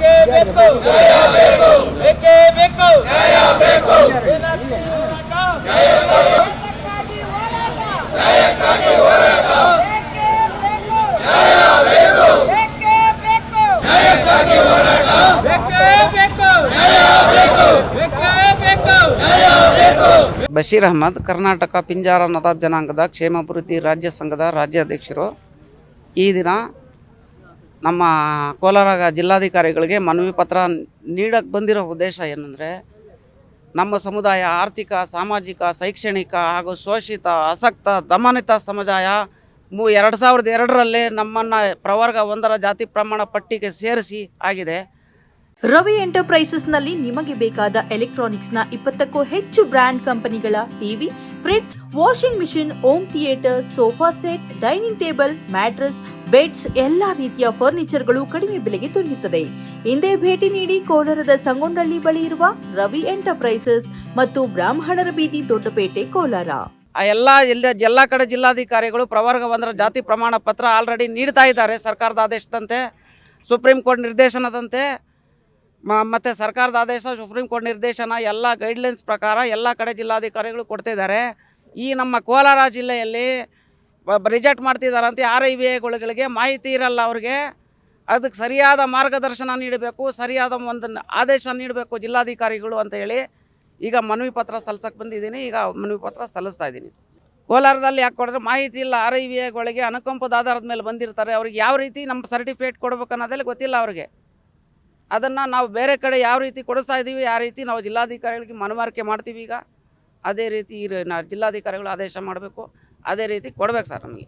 ಬೇಕೇ. ಬೇಕು. ಬೇಕೇ? ಬೇಕು. ಬಶೀರ್ ಅಹಮದ್ ಕರ್ನಾಟಕ ಪಿಂಜಾರ ನದಾಬ್ ಜನಾಂಗದ ಕ್ಷೇಮಾಭಿವೃದ್ಧಿ ರಾಜ್ಯ ಸಂಘದ ರಾಜ್ಯಾಧ್ಯಕ್ಷರು. ಈ ದಿನ ನಮ್ಮ ಕೋಲಾರ ಜಿಲ್ಲಾಧಿಕಾರಿಗಳಿಗೆ ಮನವಿ ಪತ್ರ ನೀಡಕ್ಕೆ ಬಂದಿರೋ ಉದ್ದೇಶ ಏನಂದರೆ, ನಮ್ಮ ಸಮುದಾಯ ಆರ್ಥಿಕ, ಸಾಮಾಜಿಕ, ಶೈಕ್ಷಣಿಕ ಹಾಗೂ ಶೋಷಿತ ಅಸಕ್ತ ದಮನಿತ ಸಮುದಾಯ ಮೂ ಎರಡು ಸಾವಿರದ ಎರಡರಲ್ಲೇ ನಮ್ಮನ್ನು ಪ್ರವರ್ಗ ಒಂದರ ಜಾತಿ ಪ್ರಮಾಣ ಪಟ್ಟಿಗೆ ಸೇರಿಸಿ ಆಗಿದೆ. ರವಿ ಎಂಟರ್ಪ್ರೈಸಸ್ನಲ್ಲಿ ನಿಮಗೆ ಬೇಕಾದ ಎಲೆಕ್ಟ್ರಾನಿಕ್ಸ್ನ ಇಪ್ಪತ್ತಕ್ಕೂ ಹೆಚ್ಚು ಬ್ರ್ಯಾಂಡ್ ಕಂಪನಿಗಳ TV fridge washing machine home theatre sofa set dining table mattress beds ಎಲ್ಲಾ ರೀತಿಯ ಫರ್ನಿಚರ್ಗಳು ಕಡಿಮೆ ಬೆಲೆಗೆ ದೊರೆಯುತ್ತದೆ. ಹಿಂದೆ ಭೇಟಿ ನೀಡಿ ಕೋಲಾರದ ಸಂಗೊಂಡಳ್ಳಿ ಬಳಿ ಇರುವ ರವಿ ಎಂಟರ್ಪ್ರೈಸಸ್ ಮತ್ತು ಬ್ರಾಹ್ಮಣರ ಬೀದಿ ದೊಡ್ಡಪೇಟೆ, ಕೋಲಾರ. ಎಲ್ಲ ಎಲ್ಲ ಎಲ್ಲ ಕಡೆ ಜಿಲ್ಲಾಧಿಕಾರಿಗಳು ಪ್ರವರ್ಗ ಒಂದರ ಜಾತಿ ಪ್ರಮಾಣ ಪತ್ರ ಆಲ್ರೆಡಿ ನೀಡ್ತಾ ಇದ್ದಾರೆ ಸರ್ಕಾರದ ಆದೇಶದಂತೆ, ಸುಪ್ರೀಂ ಕೋರ್ಟ್ ನಿರ್ದೇಶನದಂತೆ. ಮತ್ತು ಸರ್ಕಾರದ ಆದೇಶ, ಸುಪ್ರೀಂ ಕೋರ್ಟ್ ನಿರ್ದೇಶನ, ಎಲ್ಲ ಗೈಡ್ಲೈನ್ಸ್ ಪ್ರಕಾರ ಎಲ್ಲ ಕಡೆ ಜಿಲ್ಲಾಧಿಕಾರಿಗಳು ಕೊಡ್ತಿದ್ದಾರೆ ಈ ನಮ್ಮ ಕೋಲಾರ ಜಿಲ್ಲೆಯಲ್ಲಿ ರಿಜೆಕ್ಟ್ ಮಾಡ್ತಿದ್ದಾರಂತೆ ಆರ್ ಐ ಬಿ ಐಗಳಿಗೆ ಮಾಹಿತಿ ಇರಲ್ಲ ಅವ್ರಿಗೆ. ಅದಕ್ಕೆ ಸರಿಯಾದ ಮಾರ್ಗದರ್ಶನ ನೀಡಬೇಕು, ಸರಿಯಾದ ಒಂದು ಆದೇಶ ನೀಡಬೇಕು ಜಿಲ್ಲಾಧಿಕಾರಿಗಳು ಅಂತ ಹೇಳಿ ಈಗ ಮನವಿ ಪತ್ರ ಸಲ್ಸಕ್ಕೆ ಬಂದಿದ್ದೀನಿ. ಈಗ ಮನವಿ ಪತ್ರ ಸಲ್ಲಿಸ್ತಾ ಇದ್ದೀನಿ ಕೋಲಾರದಲ್ಲಿ ಯಾಕೆ ಕೊಡಿದ್ರೆ ಮಾಹಿತಿ ಇಲ್ಲ ಆರ್ ಐ ಬಿ ಐಗಳಿಗೆ ಅನುಕಂಪದ ಆಧಾರದ ಮೇಲೆ ಬಂದಿರ್ತಾರೆ. ಅವ್ರಿಗೆ ಯಾವ ರೀತಿ ನಮ್ಮ ಸರ್ಟಿಫಿಕೇಟ್ ಕೊಡ್ಬೇಕು ಅನ್ನೋದೆಲ್ಲ ಗೊತ್ತಿಲ್ಲ ಅವ್ರಿಗೆ. ಅದನ್ನು ನಾವು ಬೇರೆ ಕಡೆ ಯಾವ ರೀತಿ ಕೊಡಿಸ್ತಾ ಇದ್ದೀವಿ ಯಾವ ರೀತಿ ನಾವು ಜಿಲ್ಲಾಧಿಕಾರಿಗಳಿಗೆ ಮನವರಿಕೆ ಮಾಡ್ತೀವಿ ಈಗ. ಅದೇ ರೀತಿ ಇರ- ನಾ, ಜಿಲ್ಲಾಧಿಕಾರಿಗಳು ಆದೇಶ ಮಾಡಬೇಕು. ಅದೇ ರೀತಿ ಕೊಡ್ಬೇಕು ಸರ್ ನಮಗೆ.